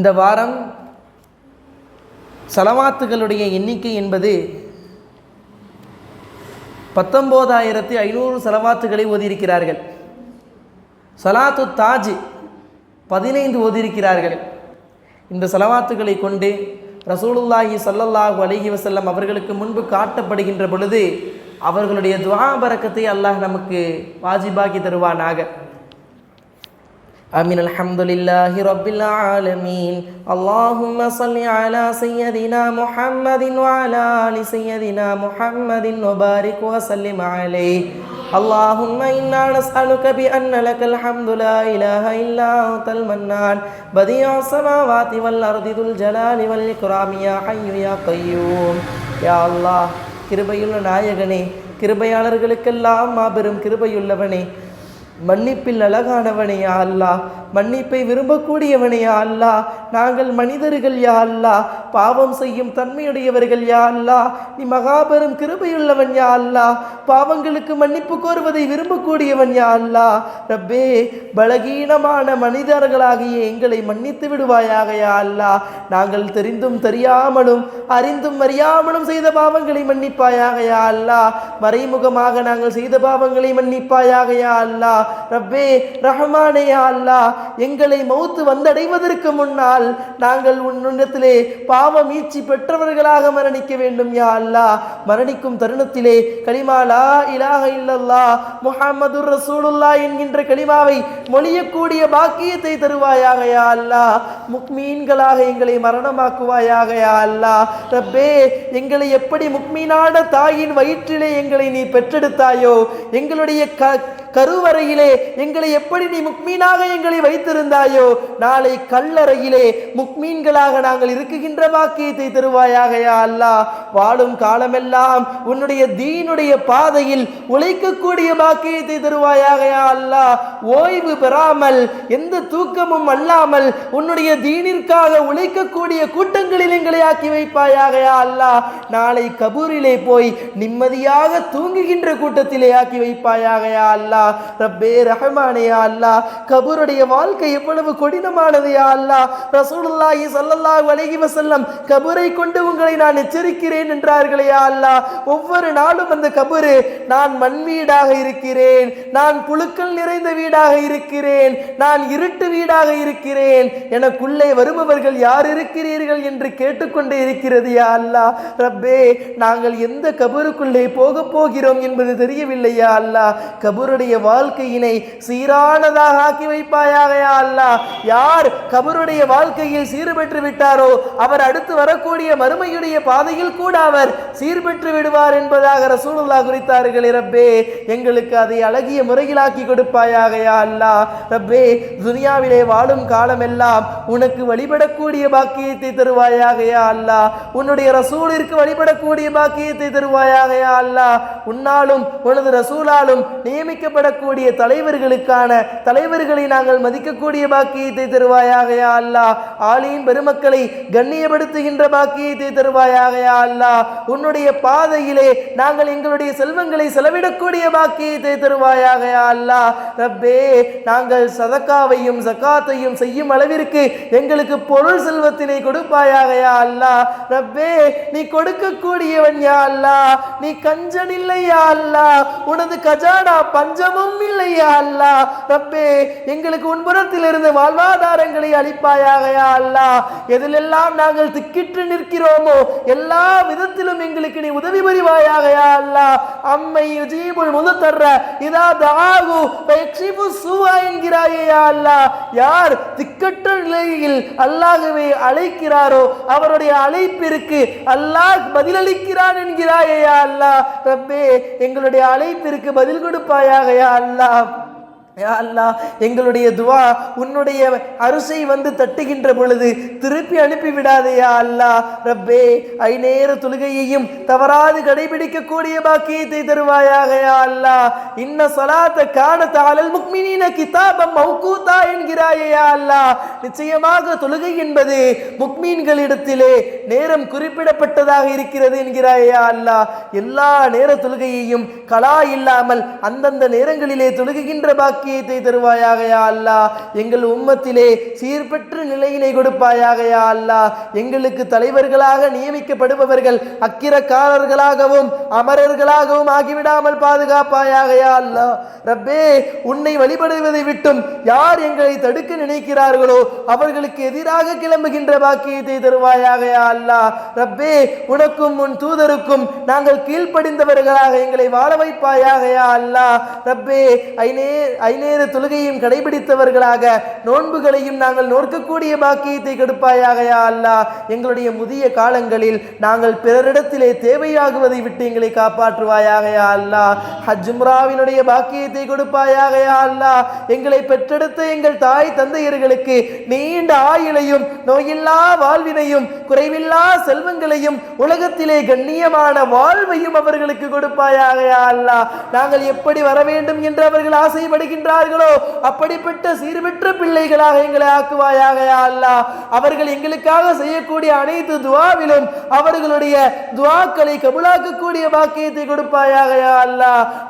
இந்த வாரம் சலவாத்துகளுடைய எண்ணிக்கை என்பது பத்தொம்போதாயிரத்தி ஐநூறு சலவாத்துகளை ஓதியிருக்கிறார்கள். சலாத்து தாஜ் பதினைந்து ஓதியிருக்கிறார்கள். இந்த சலவாத்துகளை கொண்டு ரசூலுல்லாஹி சல்லல்லாஹு அலைஹி வசல்லம் அவர்களுக்கு முன்பு காட்டப்படுகின்ற பொழுது அவர்களுடைய துவாபரக்கத்தை அல்லாஹ் நமக்கு வாஜிபாக்கி தருவானாக. آمين الحمد لله رب العالمين اللهم صل على سيدنا محمد وعلى آل سيدنا محمد وبارك وسلم عليه اللهم إنا نسألك بأن لك الحمد لا إله إلا أنت المنان بديع السماوات والأرض ذو الجلال والإكرام يا حي يا قيوم يا الله கிருபையுள்ள நாயகனே கிருபையாளர்களுக்கெல்லாம் மாபெரும் கிருபையுள்ளவனே மன்னிப்பில் அழகானவனே யா அல்லாஹ். மன்னிப்பை விரும்பக்கூடியவனே யா அல்லாஹ். நாங்கள் மனிதர்கள் யா அல்லா பாவம் செய்யும் தன்மையுடையவர்கள் யா அல்லாஹ். நீ மகாபெரும் கிருபையுள்ளவன் யா அல்லாஹ். பாவங்களுக்கு மன்னிப்பு கோருவதை விரும்பக்கூடியவன் யா அல்லாஹ். ரப்பே பலகீனமான மனிதர்களாகிய எங்களை மன்னித்து விடுவாயாக யா அல்லாஹ். நாங்கள் தெரிந்தும் தெரியாமலும் அறிந்தும் அறியாமலும் செய்த பாவங்களை மன்னிப்பாயாக யா அல்லாஹ். மறைமுகமாக நாங்கள் செய்த பாவங்களை மன்னிப்பாயாக யா அல்லாஹ். ரப்பே ரஹமானே யா அல்லாஹ். எங்களை மௌத்து வந்தடைவதற்கு முன்னால் நாங்கள் உன்னிடத்திலே பாவ மீட்சி பெற்றவர்களாக மரணிக்க வேண்டும் யா அல்லாஹ். மரணிக்கும் தருணத்திலே கலிமா லா இல்லல்லா முஹம்மது ரசூலுல்லா என்கின்ற கலிமாவை மொழியக்கூடிய பாக்கியத்தை தருவாயாக யா அல்லா முக்மீன்களாக எங்களை மரணமாக்குவாயாக யா அல்லாஹ். ரப்பே எங்களை எப்படி முக்மீனான தாயின் வயிற்றிலே எங்களை நீ பெற்றெடுத்தாயோ எங்களுடைய க கருவறையிலே எங்களை எப்படி நீ முக்மீனாக எங்களை வைத்திருந்தாயோ நாளை கல்லறையிலே முக்மீன்களாக நாங்கள் இருக்குகின்ற வாக்கியத்தை தருவாயாக அல்லா. அல்லாஹ் வாழும் காலமெல்லாம் உன்னுடைய தீனுடைய பாதையில் உழைக்கக்கூடிய வாக்கியத்தை தருவாயாக அல்லா. ஓய்வு பெறாமல் எந்த தூக்கமும் அல்லாமல் உன்னுடைய தீனிற்காக உழைக்கக்கூடிய கூட்டங்களில் எங்களை ஆக்கி வைப்பாயாக அல்லா. அல்லாஹ் நாளை கபூரிலே போய் நிம்மதியாக தூங்குகின்ற கூட்டத்திலே ஆக்கி வைப்பாயாக அல்லா. அல்லா ரப்பே ரஹமானையா அல்லா கபூருடைய வாழ்க்கை எவ்வளவு கொடினமானதையா அல்லா ரசூலுல்லாஹி சல்லல்லாஹு அலைஹி வஸல்லம் கபூரை கொண்டு உங்களை நான் எச்சரிக்கிறேன் என்றார்களையா அல்லா ஒவ்வொரு நாளும் அந்த கபூரு நான் மண் வீடாக இருக்கிறேன் நான் புழுக்கள் நிறைந்த வீடாக இருக்கிறேன் நான் இருட்டு வீடாக இருக்கிறேன் எனக்குள்ளே வருபவர்கள் யார் இருக்கிறீர்கள் என்று கேட்டுக்கொண்டே இருக்கிறது யா அல்லாஹ். ரப்பே நாங்கள் எந்த கபருக்குள்ளே போக போகிறோம் என்பது தெரியவில்லையா அல்லா கபருடைய வாழ்க்கையினை சீரானதாக ஆக்கி வைப்பாயாக யா யார் கபருடைய வாழ்க்கையில் சீர்பெற்று விட்டாரோ அவர் அடுத்து வரக்கூடிய மறுமையுடைய பாதையில் கூட அவர் சீர்பெற்று விடுவார் என்பதாக ரசூலுல்லா குறித்தார்கள். ரப்பே எங்களுக்கு அதை அழகிய முறையில் ஆக்கி கொடுப்பாயாக யா ரப்பே துனியாவிலே வாழும் காலமெல்லாம் உனக்கு வழிபடக்கூடிய பாக்கியத்தை தருவாயாக யா உன்னுடைய ரசூலிற்கு வழிபடக்கூடிய பாக்கியத்தை தருவாயாக யா உன்னாலும் உனது ரசூலாலும் நியமிக்கப்பட்ட நியமிக்கப்படக்கூடிய தலைவர்களுக்கான தலைவர்களை நாங்கள் மதிக்கக்கூடிய பாக்கியத்தை தருவாயாக யா அல்லாஹ். ஆலியின் பெருமக்களை கண்ணியப்படுத்துகின்ற பாக்கியத்தை தருவாயாக யா அல்லாஹ். உன்னுடைய பாதையிலே நாங்கள் எங்களுடைய செல்வங்களை செலவிடக்கூடிய பாக்கியத்தை தருவாயாக யா அல்லாஹ். ரப்பே நாங்கள் சதக்காவையும் சக்காத்தையும் செய்யும் அளவிற்கு எங்களுக்கு பொருள் செல்வத்தினை கொடுப்பாயாக யா அல்லாஹ். ரப்பே நீ கொடுக்கக்கூடியவன் யா அல்லா நீ கஞ்சன் இல்லை யா அல்லாஹ். உனது கஜானா பஞ்சம் இல்லை இல்லையா அல்லா. ரப்பே எங்களுக்கு உன்புறத்தில் இருந்து வாழ்வாதாரங்களை அளிப்பாயாகையா அல்லா. எதிலெல்லாம் நாங்கள் திக்கிட்டு நிற்கிறோமோ எல்லா விதத்திலும் எங்களுக்கு நீ உதவி புரிவாயாகையா அல்லா. அம்மை அம்மை யுஜீபுல் தர்ற இதா தாகு ஃபயக்ஷிஃபு சுவா என்கிறாயா அல்லா. யார் திக்கற்ற நிலையில் அல்லாஹ்வை அழைக்கிறாரோ அவருடைய அழைப்பிற்கு அல்லாஹ் பதிலளிக்கிறான் என்கிறாயா அல்லா. ரப்பே எங்களுடைய அழைப்பிற்கு பதில் கொடுப்பாயாக யா அல்லாஹ் யா அல்லாஹ் எங்களுடைய துவா உன்னுடைய அரிசை வந்து தட்டுகின்ற பொழுது திருப்பி அனுப்பிவிடாதே யா அல்லாஹ் ரப்பே ஐநேர தொழுகையையும் தவறாது கடைபிடிக்கக்கூடிய பாக்கியத்தை தருவாயாக யா அல்லாஹ் இன்ன சலாத்த காணத்தாளல் முக்மினின கிதாபம் மௌக்கூத்தா என்கிறாயே யா அல்லாஹ் நிச்சயமாக தொழுகை என்பது முக்மீன்களிடத்திலே நேரம் குறிப்பிடப்பட்டதாக இருக்கிறது என்கிறாயா அல்லா. எல்லா நேர தொழுகையையும் கலா இல்லாமல் அந்தந்த நேரங்களிலே தொழுகின்ற தொழுகுகின்ற பாக்கியத்தை தருவாயாக யா அல்லாஹ் எங்கள் உம்மத்திலே சீர்பெற்ற நிலையினை கொடுப்பாயாக யா அல்லாஹ் எங்களுக்கு தலைவர்களாக நியமிக்கப்படுபவர்கள் அக்கிரக்காரர்களாகவும் அமரர்களாகவும் ஆகிவிடாமல் பாதுகாப்பாயாக யா அல்லாஹ் ரப்பே உன்னை வழிபடுவதை விட்டும் யார் எங்களை தடுக்க நினைக்கிறார்களோ அவர்களுக்கு எதிராக கிளம்புகின்ற பாக்கியத்தை தருவாயாக யா அல்லாஹ் ரப்பே உனக்கும் உன் தூதருக்கும் நாங்கள் கீழ்ப்படிந்தவர்களாக எங்களை வாழ வைப்பாயாக யா அல்லாஹ் ரப்பே ஐநே ஐநேர தொழுகையும் கடைபிடித்தவர்களாக நோன்புகளையும் நாங்கள் நோக்கக்கூடிய பாக்கியத்தை கொடுப்பாயாக அல்லா. எங்களுடைய முதிய காலங்களில் நாங்கள் பிறரிடத்திலே தேவையாகுவதை விட்டு எங்களை காப்பாற்றுவாயாக அல்லா. அல்லாஹ் ஹஜ்முராவினுடைய பாக்கியத்தை கொடுப்பாயாக அல்லா. எங்களை பெற்றெடுத்த எங்கள் தாய் தந்தையர்களுக்கு நீண்ட ஆயுளையும் நோயில்லா வாழ்வினையும் குறைவில்லா செல்வங்களையும் உலகத்திலே கண்ணியமான வாழ்வையும் அவர்களுக்கு கொடுப்பாயாக அல்லா. நாங்கள் எப்படி வர வேண்டும் என்று அவர்கள் இருக்கின்றார்களோ அப்படிப்பட்ட சீர்பெற்ற பிள்ளைகளாக எங்களை ஆக்குவாயாக யா அவர்கள் எங்களுக்காக செய்யக்கூடிய அனைத்து துவாவிலும் அவர்களுடைய துவாக்களை கபுலாக்கக்கூடிய பாக்கியத்தை கொடுப்பாயாக யா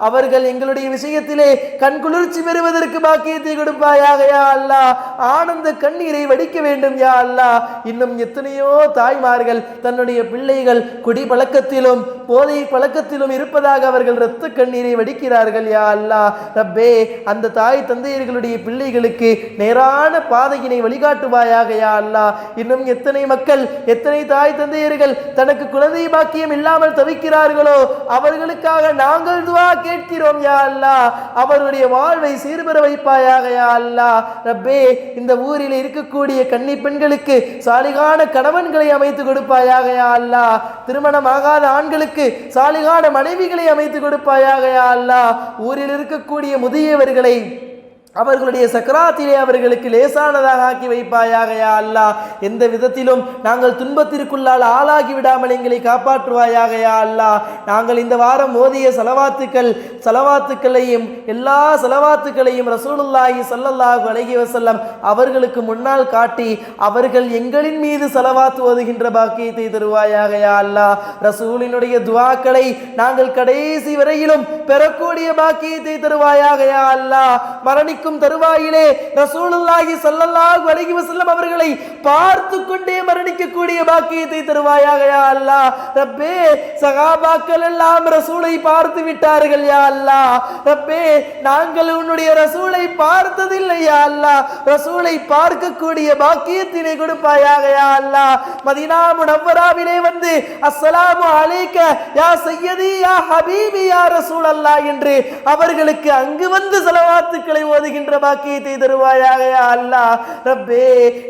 அவர்கள் எங்களுடைய விஷயத்திலே கண்குளிர்ச்சி பெறுவதற்கு பாக்கியத்தை கொடுப்பாயாக யா அல்லாஹ் ஆனந்த கண்ணீரை வடிக்க வேண்டும் யா அல்லாஹ் இன்னும் எத்தனையோ தாய்மார்கள் தன்னுடைய பிள்ளைகள் குடி பழக்கத்திலும் போதை பழக்கத்திலும் இருப்பதாக அவர்கள் இரத்த கண்ணீரை வடிக்கிறார்கள் யா அல்லாஹ் ரப்பே அந்த அந்த தாய் தந்தையர்களுடைய பிள்ளைகளுக்கு நேரான பாதையினை வழிகாட்டுவாயாக யா அல்லாஹ் இன்னும் எத்தனை மக்கள் எத்தனை தாய் தந்தையர்கள் தனக்கு குழந்தை பாக்கியம் இல்லாமல் தவிக்கிறார்களோ அவர்களுக்காக நாங்கள் துவா கேட்கிறோம் யா அல்லாஹ் அவருடைய வாழ்வை சீர்பெற வைப்பாயாக யா அல்லாஹ் ரப்பே இந்த ஊரில் இருக்கக்கூடிய கன்னி பெண்களுக்கு சாலிகான கணவன்களை அமைத்து கொடுப்பாயாக யா அல்லாஹ் திருமணமாகாத ஆண்களுக்கு சாலிகான மனைவிகளை அமைத்து கொடுப்பாயாக யா அல்லாஹ் ஊரில் இருக்கக்கூடிய முதியவர்களை அதை அவர்களுடைய சக்கராத்திலே அவர்களுக்கு லேசானதாக ஆக்கி வைப்பாயாக யா அல்லாஹ் எந்த விதத்திலும் நாங்கள் துன்பத்திற்குள்ளால் ஆளாகி விடாமல் எங்களை காப்பாற்றுவாயாக யா அல்லாஹ் நாங்கள் இந்த வாரம் ஓதிய செலவாத்துக்கள் செலவாத்துக்களையும் எல்லா செலவாத்துக்களையும் ரசூலுல்லாஹி சல்லல்லாஹு அலஹி வசல்லம் அவர்களுக்கு முன்னால் காட்டி அவர்கள் எங்களின் மீது செலவாத்து ஓதுகின்ற பாக்கியத்தை தருவாயாக யா அல்லாஹ் ரசூலினுடைய துவாக்களை நாங்கள் கடைசி வரையிலும் பெறக்கூடிய பாக்கியத்தை தருவாயாக யா மரணி மரணிக்கும் தருவாயிலே ரசூலுல்லாஹி சல்லல்லாஹு அலைஹி வஸல்லம் அவர்களை பார்த்து கொண்டே மரணிக்கக்கூடிய பாக்கியத்தை தருவாயாக யா அல்லாஹ். ரப்பே சகாபாக்கள் எல்லாம் ரசூலை பார்த்து விட்டார்கள் யா அல்லாஹ். ரப்பே நாங்கள் உன்னுடைய ரசூலை பார்த்ததில்லை யா அல்லாஹ். ரசூலை பார்க்கக்கூடிய பாக்கியத்தினை கொடுப்பாயாக யா அல்லாஹ். மதீனா முனவ்வராவிலே வந்து அஸ்ஸலாமு அலைக்க யா சையதி யா ஹபீபி யா ரசூல் அல்லாஹ் என்று அவர்களுக்கு அங்கு வந்து செலவாத்துக்களை ஓதி ஓதுகின்ற பாக்கியத்தை தருவாயாக யா அல்லாஹ். ரப்பே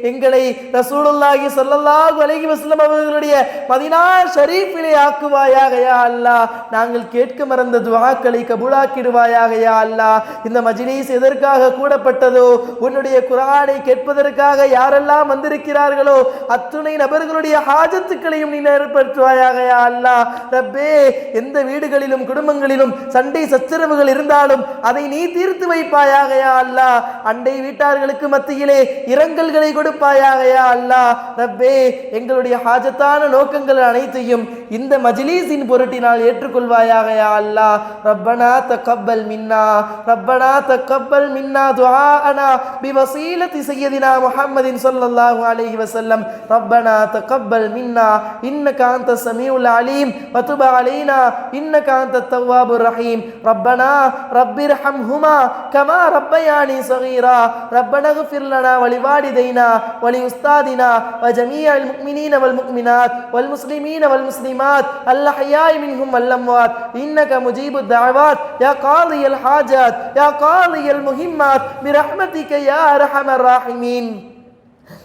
எங்களை ரசூலுல்லாஹி ஸல்லல்லாஹு அலைஹி வஸல்லம் அவர்களுடைய மதீனா ஷரீஃபிலே ஆக்குவாயாக யா அல்லாஹ். நாங்கள் கேட்க மறந்த துவாக்களை கபூலாக்கிடுவாயாக யா அல்லாஹ். இந்த மஜ்லிஸ் எதற்காக கூடப்பட்டதோ உன்னுடைய குரானை கேட்பதற்காக யாரெல்லாம் வந்திருக்கிறார்களோ அத்துணை நபர்களுடைய ஹாஜத்துக்களையும் நீ ஏற்படுத்துவாயாக யா அல்லாஹ். ரப்பே எந்த வீடுகளிலும் குடும்பங்களிலும் சண்டை சச்சரவுகள் இருந்தாலும் அதை நீ தீர்த்து வைப்பாயாக யா அல்லா அண்டை வீட்டார்களுக்கு மத்தியிலே இரங்கல்களை கொடுப்பாயாக யா அல்லாஹ் ரப்பே எங்களுடைய ஹாஜத்தான நோக்கங்கள் அனைத்தையும் இந்த மஜ்லீஸின் பொருட்டினால் ஏற்றுக்கொள்வாயாக யா அல்லாஹ் ரப்பனா தக்கப்பல் மின்னா ரப்பனா தக்கப்பல் மின்னா துஆஅனா பிவசீலத்தி சையதினா முஹம்மதின் ஸல்லல்லாஹு அலைஹி வஸல்லம். ரப்பனா தக்கப்பல் மின்னா இன்னக அன்த சமீஉல் அலீம் வதுப் அலைனா இன்னக அன்த தவ்வாபுர் ரஹீம். ரப்பனா ரப்பிர்ஹம்ஹுமா கமா ரப்ப ربياني صغيرا. ربنا اغفر لنا ولوالدينا ولأستاذنا وجميع المؤمنين والمؤمنات والمسلمين والمسلمات الأحياء منهم والأموات. إنك مجيب الدعوات. يا قاضي الحاجات. يا قاضي المهمات. برحمتك يا أرحم الراحمين.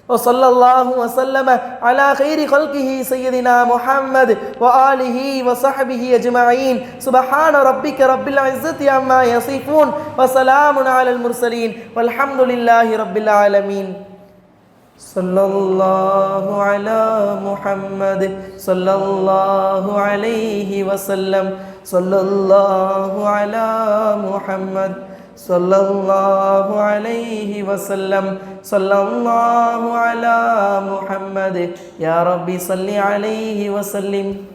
وصلى الله وسلم على خير خلقه سيدنا محمد وآله وصحبه أجمعين. سبحان ربك رب العزة عما يصفون وسلام على المرسلين. والحمد لله رب العالمين. صلى الله على محمد. صلى الله عليه وسلم. صلى الله على محمد. സല്ലല്ലാഹു അലൈഹി വസല്ലം. സല്ലല്ലാഹു അലാ മുഹമ്മദ്. യാ റബ്ബി സല്ലി അലൈഹി വസല്ലിം.